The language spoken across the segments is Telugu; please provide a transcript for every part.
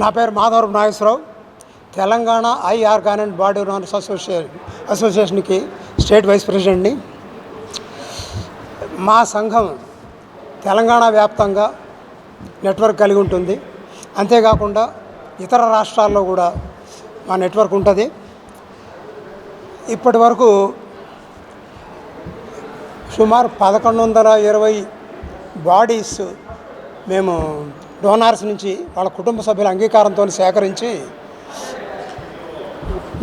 నా పేరు Madhavaram Nageswararao. Telangana eye organ and body donors association అసోసియేషన్కి state vice ప్రెసిడెంట్ని. మా సంఘం తెలంగాణ వ్యాప్తంగా నెట్వర్క్ కలిగి ఉంటుంది. అంతేకాకుండా ఇతర రాష్ట్రాల్లో కూడా మా నెట్వర్క్ ఉంటుంది. ఇప్పటి వరకు సుమారు పదకొండు వందల ఇరవై బాడీస్ మేము డోనార్స్ నుంచి వాళ్ళ కుటుంబ సభ్యుల అంగీకారంతో సేకరించి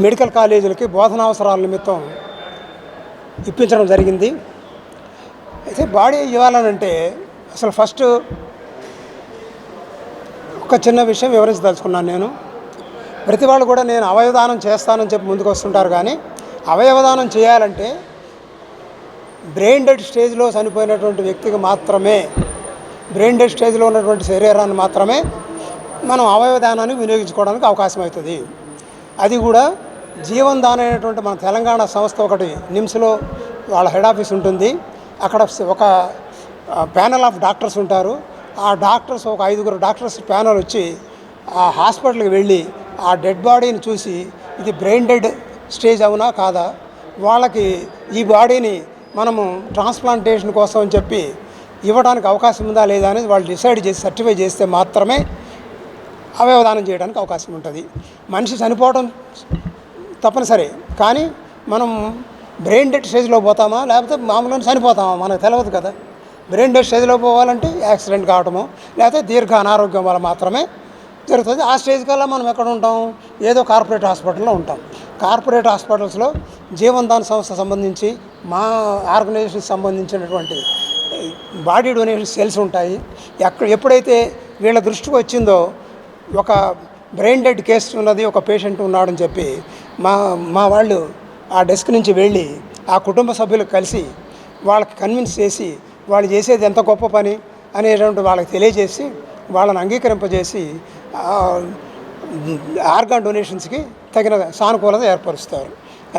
మెడికల్ కాలేజీలకి బోధనావసరాల నిమిత్తం ఇప్పించడం జరిగింది. అయితే బాడీ ఇవ్వాలనంటే అసలు ఫస్ట్ ఒక చిన్న విషయం వివరించదలుచుకున్నాను నేను. ప్రతి వాళ్ళు కూడా నేను అవయవదానం చేస్తానని చెప్పి ముందుకు వస్తుంటారు కానీ అవయవదానం చేయాలంటే బ్రెయిన్ డెడ్ స్టేజ్లో చనిపోయినటువంటి వ్యక్తికి మాత్రమే బ్రెయిన్ డెడ్ స్టేజ్లో ఉన్నటువంటి శరీరాన్ని మాత్రమే మనం అవయవదానాన్ని వినియోగించుకోవడానికి అవకాశం అవుతుంది. అది కూడా జీవన్ దాన్ అనేటువంటి మన తెలంగాణ సంస్థ ఒకటి నిమ్స్లో వాళ్ళ హెడ్ ఆఫీస్ ఉంటుంది. అక్కడ ఒక ప్యానల్ ఆఫ్ డాక్టర్స్ ఉంటారు. ఆ డాక్టర్స్ ఒక ఐదుగురు డాక్టర్స్ ప్యానల్ వచ్చి ఆ హాస్పిటల్కి వెళ్ళి ఆ డెడ్ బాడీని చూసి ఇది బ్రెయిన్ డెడ్ స్టేజ్ అవునా కాదా? వాళ్ళకి ఈ బాడీని మనము ట్రాన్స్ప్లాంటేషన్ కోసం అని చెప్పి ఇవ్వడానికి అవకాశం ఉందా లేదా అనేది వాళ్ళు డిసైడ్ చేసి సర్టిఫై చేస్తే మాత్రమే అవయవదానం చేయడానికి అవకాశం ఉంటుంది. మనిషి చనిపోవడం తప్పనిసరి. కానీ మనం బ్రెయిన్ డెడ్ స్టేజ్లో పోతామా? లేకపోతే మామూలుగా చనిపోతామా? మనకు తెలియదు కదా. బ్రెయిన్ డెడ్ స్టేజ్లో పోవాలంటే యాక్సిడెంట్ కావటము లేకపోతే దీర్ఘ అనారోగ్యం వల్ల మాత్రమే జరుగుతుంది. ఆ స్టేజ్ కల్లా మనం ఎక్కడ ఉంటాం? ఏదో కార్పొరేట్ హాస్పిటల్లో ఉంటాం. కార్పొరేట్ హాస్పిటల్స్లో జీవన్ దాన సంస్థ సంబంధించి మా ఆర్గనైజేషన్కి సంబంధించినటువంటి బాడీ డొనేషన్ సెల్స్ ఉంటాయి. ఎక్కడ ఎప్పుడైతే వీళ్ళ దృష్టికి వచ్చిందో ఒక బ్రెయిన్ డెడ్ కేసు ఉన్నది ఒక పేషెంట్ ఉన్నాడని చెప్పి మా మా వాళ్ళు ఆ డెస్క్ నుంచి వెళ్ళి ఆ కుటుంబ సభ్యులకు కలిసి వాళ్ళకి కన్విన్స్ చేసి వాళ్ళు చేసేది ఎంత గొప్ప పని అనేటువంటి వాళ్ళకి తెలియజేసి వాళ్ళని అంగీకరింపజేసి ఆర్గాన్ డొనేషన్స్కి తగిన సానుకూలత ఏర్పరుస్తారు.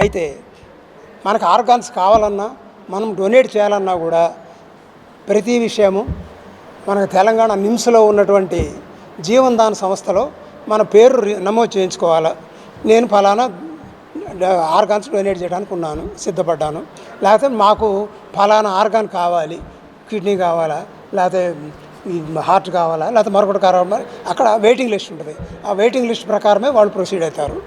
అయితే మనకు ఆర్గాన్స్ కావాలన్నా మనం డొనేట్ చేయాలన్నా కూడా ప్రతి విషయము మనకు తెలంగాణ నిమ్స్లో ఉన్నటువంటి జీవన్ సంస్థలో మన పేరు రి- నమోదు చేయించుకోవాలి. నేను ఫలానా ఆర్గాన్స్ డొనేట్ చేయడానికి ఉన్నాను సిద్ధపడ్డాను. లేకపోతే మాకు ఫలానా ఆర్గాన్ కావాలి కిడ్నీ కావాలా లేకపోతే హార్ట్ కావాలా లేకపోతే మరొకటి కావాలా మరి అక్కడ వెయిటింగ్ లిస్ట్ ఉంటుంది. ఆ వెయిటింగ్ లిస్ట్ ప్రకారమే వాళ్ళు ప్రొసీడ్ అవుతారు.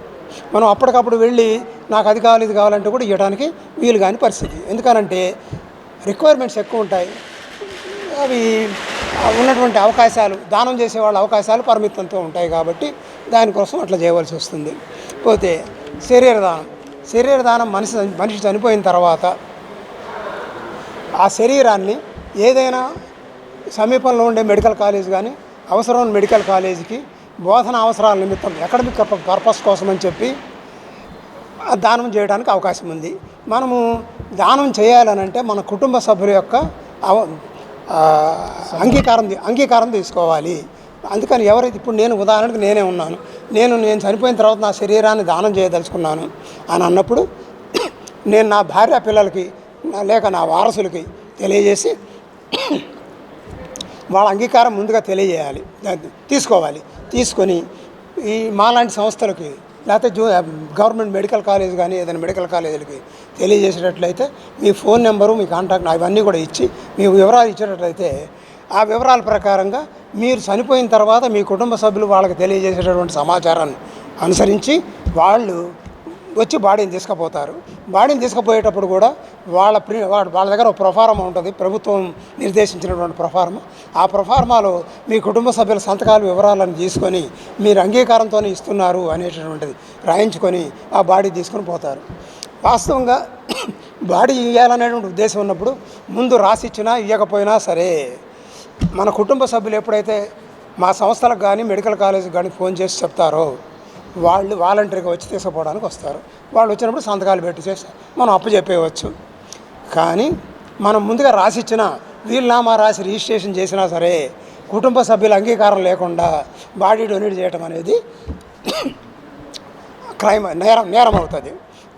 మనం అప్పటికప్పుడు వెళ్ళి నాకు అది కావాలి ఇది కావాలంటే కూడా ఇవ్వడానికి వీలు కాని పరిస్థితి. ఎందుకనంటే రిక్వైర్మెంట్స్ ఎక్కువ ఉంటాయి. అవి ఉన్నటువంటి అవకాశాలు దానం చేసే వాళ్ళ అవకాశాలు పరిమితంతో ఉంటాయి కాబట్టి దానికోసం అట్లా చేయవలసి వస్తుంది. పోతే శరీర దానం. శరీర దానం మనిషి మనిషి చనిపోయిన తర్వాత ఆ శరీరాన్ని ఏదైనా సమీపంలో ఉండే మెడికల్ కాలేజ్ కానీ అవసరం ఉన్న మెడికల్ కాలేజీకి బోధన అవసరాల నిమిత్తం అకాడమిక్ పర్పస్ కోసం అని చెప్పి దానం చేయడానికి అవకాశం ఉంది. మనము దానం చేయాలనంటే మన కుటుంబ సభ్యుల యొక్క అవ- అంగీకారం అంగీకారం తీసుకోవాలి. అందుకని ఎవరైతే ఇప్పుడు నేను ఉదాహరణకు నేనే ఉన్నాను. నేను నేను చనిపోయిన తర్వాత నా శరీరాన్ని దానం చేయదలుచుకున్నాను అని అన్నప్పుడు నేను నా భార్య పిల్లలకి లేక నా వారసులకి తెలియజేసి వాళ్ళ అంగీకారం ముందుగా తెలియజేయాలి. తీసుకోవాలి. తీసుకొని ఈ మాలాంటి సంస్థలకి లేకపోతే జూ గవర్నమెంట్ మెడికల్ కాలేజ్ కానీ ఏదైనా మెడికల్ కాలేజీలకి తెలియజేసేటట్లయితే మీ ఫోన్ నెంబరు మీ కాంటాక్ట్ అవన్నీ కూడా ఇచ్చి మీ వివరాలు ఇచ్చేటట్లయితే ఆ వివరాల ప్రకారంగా మీరు చనిపోయిన తర్వాత మీ కుటుంబ సభ్యులు వాళ్ళకి తెలియజేసేటటువంటి సమాచారాన్ని అనుసరించి వాళ్ళు వచ్చి బాడీని తీసుకుపోతారు. బాడీని తీసుకుపోయేటప్పుడు కూడా వాళ్ళ ప్రి వాళ్ళ వాళ్ళ దగ్గర ఒక ప్రొఫార్మా ఉంటుంది. ప్రభుత్వం నిర్దేశించినటువంటి ప్రొఫార్మా. ఆ ప్రొఫార్మాలో మీ కుటుంబ సభ్యుల సంతకాలు వివరాలను తీసుకొని మీరు అంగీకారంతోనే ఇస్తున్నారు అనేటటువంటిది రాయించుకొని ఆ బాడీ తీసుకొని పోతారు. వాస్తవంగా బాడీ ఇవ్వాలనేటువంటి ఉద్దేశం ఉన్నప్పుడు ముందు రాసిచ్చినా ఇవ్వకపోయినా సరే మన కుటుంబ సభ్యులు ఎప్పుడైతే మా సంస్థలకు కానీ మెడికల్ కాలేజీకి కానీ ఫోన్ చేసి చెప్తారో వాళ్ళు వాలంటరీగా వచ్చి తీసుకుపోవడానికి వస్తారు. వాళ్ళు వచ్చినప్పుడు సంతకాలు పెట్టి చేసి మనం అప్పచెప్పేయవచ్చు కానీ మనం ముందుగా రాసిచ్చిన వీళ్ళనామా రాసి రిజిస్ట్రేషన్ చేసినా సరే కుటుంబ సభ్యుల అంగీకారం లేకుండా బాడీ డొనేట్ చేయడం అనేది క్రైమ్ నేరం నేరం అవుతుంది.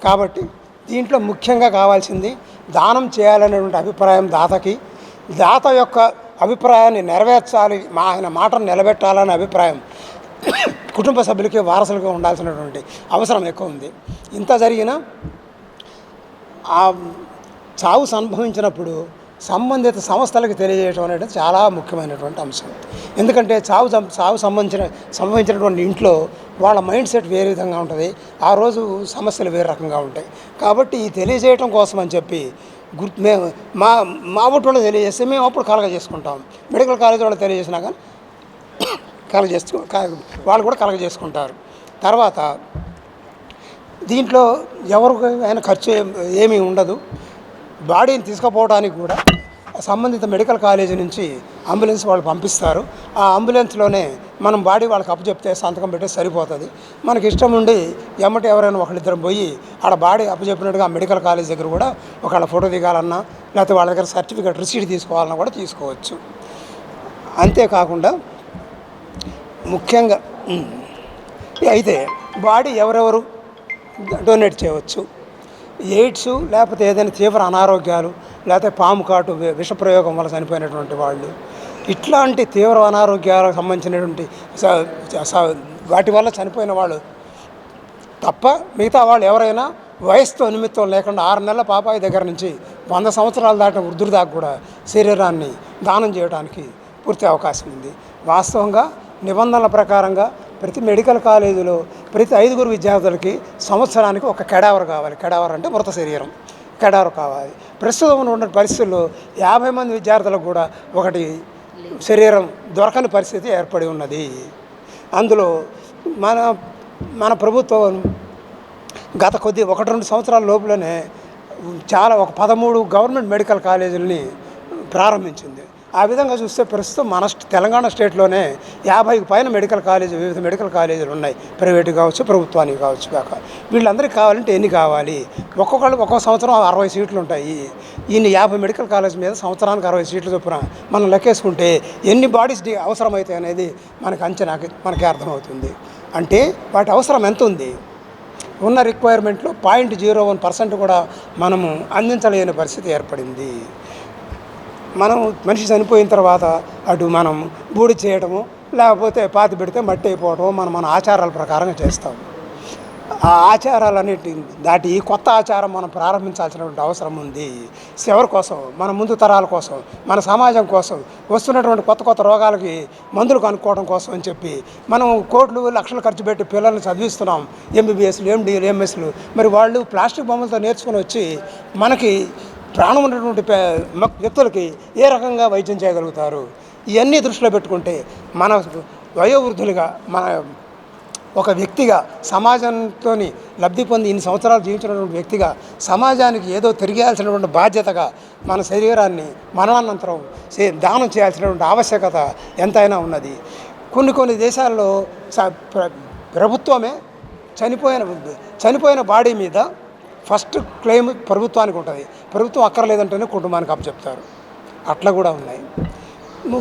కాబట్టి దీంట్లో ముఖ్యంగా కావాల్సింది దానం చేయాలనేటువంటి అభిప్రాయం దాతకి. దాత యొక్క అభిప్రాయాన్ని నెరవేర్చాలి మా ఆయన మాటను నిలబెట్టాలనే అభిప్రాయం. కుటుంబ సభ్యులకి వారసులుగా ఉండాల్సినటువంటి అవసరం ఎక్కువ ఉంది. ఇంత జరిగినా ఆ చావు సంభవించినప్పుడు సంబంధిత సంస్థలకు తెలియజేయడం అనేది చాలా ముఖ్యమైనటువంటి అంశం. ఎందుకంటే చావు చావు సంబంధించిన సంభవించినటువంటి ఇంట్లో వాళ్ళ మైండ్ సెట్ వేరే విధంగా ఉంటుంది. ఆ రోజు సమస్యలు వేరే రకంగా ఉంటాయి. కాబట్టి ఈ తెలియజేయటం కోసం అని చెప్పి గుర్తు మేము మా మా ఊటి వాళ్ళు తెలియజేస్తే మేము అప్పుడు కలగ చేసుకుంటాం మెడికల్ కాలేజ్ వాళ్ళు తెలియజేసినా కానీ కలగ చేసుకో వాళ్ళు కూడా కలగ చేసుకుంటారు. తర్వాత దీంట్లో ఎవరికి అయినా ఖర్చు ఏమీ ఉండదు. బాడీని తీసుకుపోవడానికి కూడా సంబంధిత మెడికల్ కాలేజీ నుంచి అంబులెన్స్ వాళ్ళు పంపిస్తారు. ఆ అంబులెన్స్లోనే మనం బాడీ వాళ్ళకి అప్పచెప్తే సంతకం పెట్టే సరిపోతుంది. మనకి ఇష్టం ఉండి ఎమ్మటి ఎవరైనా ఒకళ్ళిద్దరం పోయి ఆడ బాడీ అప్పచెప్పినట్టుగా ఆ మెడికల్ కాలేజ్ దగ్గర కూడా ఒకళ్ళ ఫోటో దిగాలన్నా లేకపోతే వాళ్ళ దగ్గర సర్టిఫికేట్ రిసీట్ తీసుకోవాలన్నా కూడా తీసుకోవచ్చు. అంతేకాకుండా ముఖ్యంగా అయితే బాడీ ఎవరెవరు డొనేట్ చేయవచ్చు? ఎయిడ్స్ లేకపోతే ఏదైనా తీవ్ర అనారోగ్యాలు లేకపోతే పాము కాటు విషప్రయోగం వల్ల చనిపోయినటువంటి వాళ్ళు ఇట్లాంటి తీవ్ర అనారోగ్యాలకు సంబంధించినటువంటి వాటి వల్ల చనిపోయిన వాళ్ళు తప్ప మిగతా వాళ్ళు ఎవరైనా వయసుతో నిమిత్తం లేకుండా ఆరు నెలల పాపాయి దగ్గర నుంచి వంద సంవత్సరాలు దాటిన వృద్ధుల దాకా కూడా శరీరాన్ని దానం చేయడానికి పూర్తి అవకాశం ఉంది. వాస్తవంగా నిబంధనల ప్రకారంగా ప్రతి మెడికల్ కాలేజీలో ప్రతి ఐదుగురు విద్యార్థులకి సంవత్సరానికి ఒక కెడావర్ కావాలి. కెడావర్ అంటే మృత శరీరం. కెడావర్ కావాలి. ప్రస్తుతం ఉన్న పరిస్థితుల్లో యాభై మంది విద్యార్థులకు కూడా ఒకటి శరీరం దొరకని పరిస్థితి ఏర్పడి ఉన్నది. అందులో మన మన ప్రభుత్వం గత కొద్ది ఒకటి రెండు సంవత్సరాల లోపలనే చాలా ఒక పదమూడు గవర్నమెంట్ మెడికల్ కాలేజీలని ప్రారంభించింది. ఆ విధంగా చూస్తే ప్రస్తుతం మన తెలంగాణ స్టేట్లోనే యాభైకి పైన మెడికల్ కాలేజీ వివిధ మెడికల్ కాలేజీలు ఉన్నాయి. ప్రైవేట్ కావచ్చు ప్రభుత్వానికి కావచ్చు కాక. వీళ్ళందరికీ కావాలంటే ఎన్ని కావాలి? ఒక్కొక్కళ్ళు ఒక్కొక్క సంవత్సరం అరవై సీట్లు ఉంటాయి. ఇన్ని యాభై మెడికల్ కాలేజ్ మీద సంవత్సరానికి అరవై సీట్లు చొప్పున మనం లెక్కేసుకుంటే ఎన్ని బాడీస్ డి అవసరమవుతాయి అనేది మనకు అంచనాకి మనకి అర్థమవుతుంది. అంటే వాటి అవసరం ఎంత ఉంది? ఉన్న రిక్వైర్మెంట్లో పాయింట్ జీరో వన్ పర్సెంట్ కూడా మనము అందించలేని పరిస్థితి ఏర్పడింది. మనం మనిషి చనిపోయిన తర్వాత అటు మనం బూడి చేయడము లేకపోతే పాతి పెడితే మట్టి అయిపోవటం మనం మన ఆచారాల ప్రకారంగా చేస్తాం. ఆ ఆచారాలన్నిటి దాటి కొత్త ఆచారం మనం ప్రారంభించాల్సినటువంటి అవసరం ఉంది. ఎవరి కోసం? మన ముందు తరాల కోసం మన సమాజం కోసం వస్తున్నటువంటి కొత్త కొత్త రోగాలకి మందులు కనుక్కోవడం కోసం అని చెప్పి మనం కోట్లు లక్షలు ఖర్చు పెట్టి పిల్లల్ని చదివిస్తున్నాం. ఎంబీబీఎస్లు ఎండీలు ఎంఎస్లు మరి వాళ్ళు ప్లాస్టిక్ బొమ్మలతో నేర్చుకొని వచ్చి మనకి ప్రాణం ఉన్నటువంటి వ్యక్తులకి ఏ రకంగా వైద్యం చేయగలుగుతారు? ఇవన్నీ దృష్టిలో పెట్టుకుంటే మన వయోవృద్ధులుగా మన ఒక వ్యక్తిగా సమాజంతో లబ్ధి పొంది ఇన్ని సంవత్సరాలు జీవించినటువంటి వ్యక్తిగా సమాజానికి ఏదో తిరిగేయాల్సినటువంటి బాధ్యతగా మన శరీరాన్ని మరణానంతరం చే- దానం చేయాల్సినటువంటి ఆవశ్యకత ఎంతైనా ఉన్నది. కొన్ని కొన్ని దేశాల్లో స- ప్ర- ప్రభుత్వమే చనిపోయిన చనిపోయిన బాడీ మీద ఫస్ట్ క్లెయిమ్ ప్రభుత్వానికి ఉంటుంది. ప్రభుత్వం అక్కర్లేదంటేనే కుటుంబానికి అప్పచెప్తారు అట్లా కూడా ఉన్నాయి.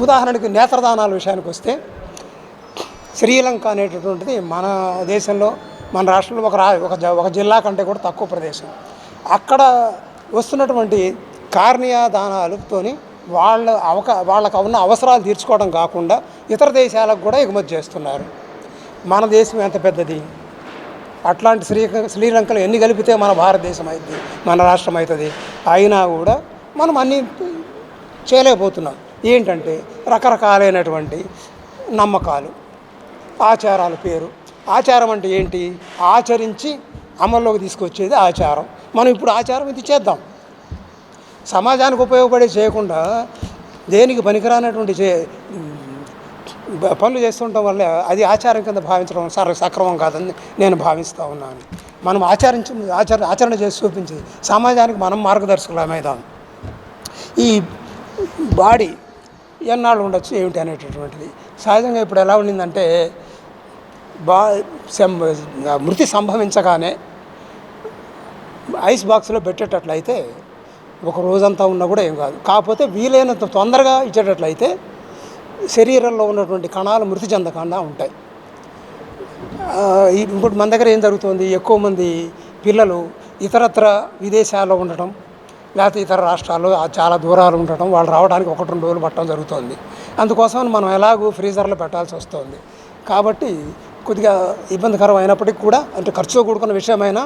ఉదాహరణకి నేత్రదానాల విషయానికి వస్తే శ్రీలంక అనేటటువంటిది మన దేశంలో మన రాష్ట్రంలో ఒక రా ఒక ఒక జిల్లా కంటే కూడా తక్కువ ప్రదేశం. అక్కడ వస్తున్నటువంటి కార్నియా దానాలతోని వాళ్ళ అవక వాళ్ళకు ఉన్న అవసరాలు తీర్చుకోవడం కాకుండా ఇతర దేశాలకు కూడా ఎగుమతి చేస్తున్నారు. మన దేశం ఎంత పెద్దది? అట్లాంటి శ్రీ శ్రీలంకలు ఎన్ని కలిపితే మన భారతదేశం అవుతుంది మన రాష్ట్రం అవుతుంది అయినా కూడా మనం అన్నీ చేయలేకపోతున్నాం. ఏంటంటే రకరకాలైనటువంటి నమ్మకాలు ఆచారాల పేరు. ఆచారం అంటే ఏంటి? ఆచరించి అమల్లోకి తీసుకొచ్చేది ఆచారం. మనం ఇప్పుడు ఆచారం ఇది చేద్దాం. సమాజానికి ఉపయోగపడే చేయకుండా దేనికి పనికిరానటువంటి చే పనులు చేస్తుండటం వల్ల అది ఆచారం కింద భావించడం సర సక్రమం కాదని నేను భావిస్తూ ఉన్నాను. మనం ఆచరించి ఆచర ఆచరణ చేసి చూపించి సమాజానికి మనం మార్గదర్శకులమైదాం ఈ బాడీ ఎన్నాళ్ళు ఉండొచ్చు ఏమిటి అనేటటువంటిది. సహజంగా ఇప్పుడు ఎలా ఉండిందంటే బా సం- మృతి సంభవించగానే ఐస్ బాక్స్లో పెట్టేటట్లయితే ఒక రోజంతా ఉన్నా కూడా ఏం కాదు. కాకపోతే వీలైనంత తొందరగా ఇచ్చేటట్లయితే శరీరంలో ఉన్నటువంటి కణాలు మృతి చెందకుండా ఉంటాయి. ఇప్పుడు మన దగ్గర ఏం జరుగుతుంది? ఎక్కువ మంది పిల్లలు ఇతరత్ర విదేశాల్లో ఉండటం లేకపోతే ఇతర రాష్ట్రాల్లో చాలా దూరాలు ఉండటం వాళ్ళు రావడానికి ఒకటి రెండు రోజులు పట్టడం జరుగుతుంది. అందుకోసం మనం ఎలాగూ ఫ్రీజర్లో పెట్టాల్సి వస్తుంది. కాబట్టి కొద్దిగా ఇబ్బందికరం అయినప్పటికీ కూడా అంటే ఖర్చుతో కూడుకున్న విషయమైనా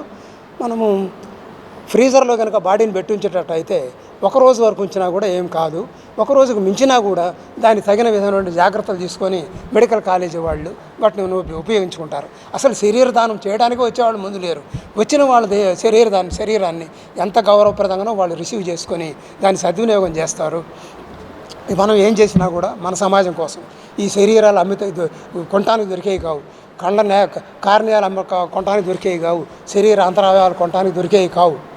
మనము ఫ్రీజర్లో కనుక బాడీని పెట్టించేటట్టు అయితే ఒక రోజు వరకు ఉంచినా కూడా ఏం కాదు. ఒక రోజుకు మించినా కూడా దానికి తగిన విధమైన జాగ్రత్తలు తీసుకొని మెడికల్ కాలేజీ వాళ్ళు వాటిని ఉపయోగించుకుంటారు. అసలు శరీర దానం చేయడానికి వచ్చేవాళ్ళు ముందు లేరు. వచ్చిన వాళ్ళ దే- శరీర దాని శరీరాన్ని ఎంత గౌరవప్రదంగానో వాళ్ళు రిసీవ్ చేసుకొని దాన్ని సద్వినియోగం చేస్తారు. మనం ఏం చేసినా కూడా మన సమాజం కోసం. ఈ శరీరాలు అమ్మితే కొంటానికి కొనటానికి దొరికేవి కావు. కళ్ళ నే కార్నియాలు అమ్మ కొనటానికి దొరికేవి కావు. శరీర అంతరావయాలు కొనటానికి దొరికేవి కావు.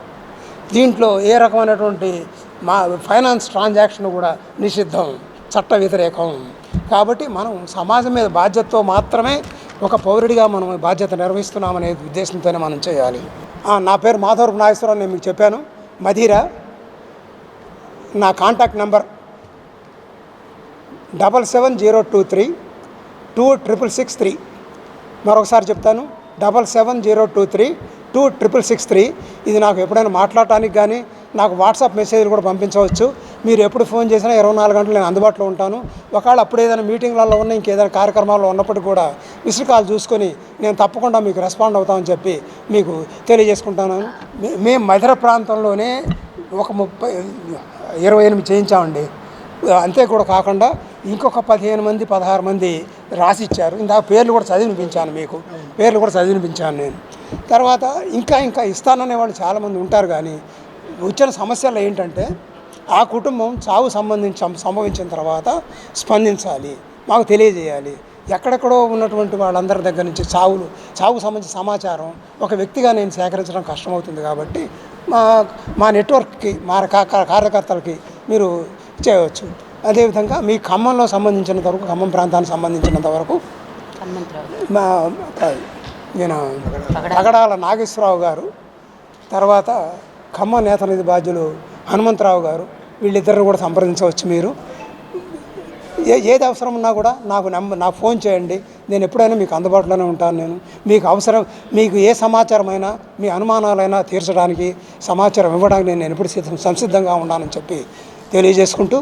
దీంట్లో ఏ రకమైనటువంటి మా ఫైనాన్స్ ట్రాన్సాక్షన్ కూడా నిషిద్ధం చట్ట వ్యతిరేకం. కాబట్టి మనం సమాజం మీద బాధ్యతతో మాత్రమే ఒక పౌరుడిగా మనం బాధ్యత నిర్వహిస్తున్నామనే ఉద్దేశంతోనే మనం చేయాలి. నా పేరు మాధవరపు నాగేశ్వరరావు నేను మీకు చెప్పాను. మధీరా నా contact number double seven zero two three two triple six three. మరొకసారి చెప్తాను. Double seven zero two three two triple six three. ఇది నాకు ఎప్పుడైనా మాట్లాడటానికి కానీ నాకు వాట్సాప్ మెసేజ్లు కూడా పంపించవచ్చు. మీరు ఎప్పుడు ఫోన్ చేసినా ఇరవై నాలుగు గంటలు నేను అందుబాటులో ఉంటాను. ఒకవేళ అప్పుడు ఏదైనా మీటింగ్లలో ఉన్న ఇంకేదైనా కార్యక్రమాల్లో ఉన్నప్పటికీ కూడా మిస్డ్ కాల్ చూసుకొని నేను తప్పకుండా మీకు రెస్పాండ్ అవుతామని చెప్పి మీకు తెలియజేసుకుంటాను. మేము మధుర ప్రాంతంలోనే ఒక ముప్పై ఇరవై ఎనిమిది చేయించామండి. అంతే కూడా కాకుండా ఇంకొక పదిహేను మంది పదహారు మంది రాసి ఇచ్చారు ఇందాక పేర్లు కూడా చదివినిపించాను మీకు. పేర్లు కూడా చదివినిపించాను నేను. తర్వాత ఇంకా ఇంకా ఇస్తాననే వాళ్ళు చాలామంది ఉంటారు కానీ వచ్చిన సమస్యలు ఏంటంటే ఆ కుటుంబం చావు సంబంధించి సంభవించిన తర్వాత స్పందించాలి. మాకు తెలియజేయాలి. ఎక్కడెక్కడో ఉన్నటువంటి వాళ్ళందరి దగ్గర నుంచి చావులు చావుకు సంబంధించిన సమాచారం ఒక వ్యక్తిగా నేను సేకరించడం కష్టమవుతుంది కాబట్టి మా మా నెట్వర్క్కి మా కా- కార్యకర్తలకి మీరు చేయవచ్చు. అదేవిధంగా మీ ఖమ్మంలో సంబంధించినంత వరకు ఖమ్మం ప్రాంతానికి సంబంధించినంత వరకు మా నేను పగడాల. నాగేశ్వరరావు గారు తర్వాత ఖమ్మం నేతనిధి బాధ్యులు హనుమంతరావు గారు వీళ్ళిద్దరిని కూడా సంప్రదించవచ్చు మీరు. ఏ ఏది అవసరం ఉన్నా కూడా నాకు నెంబర్ నాకు ఫోన్ చేయండి. నేను ఎప్పుడైనా మీకు అందుబాటులోనే ఉంటాను నేను. మీకు అవసరం మీకు ఏ సమాచారమైనా మీ అనుమానాలైనా తీర్చడానికి సమాచారం ఇవ్వడానికి నేను ఎప్పుడు సిద్ధం సంసిద్ధంగా ఉన్నానని చెప్పి తెలియజేసుకుంటూ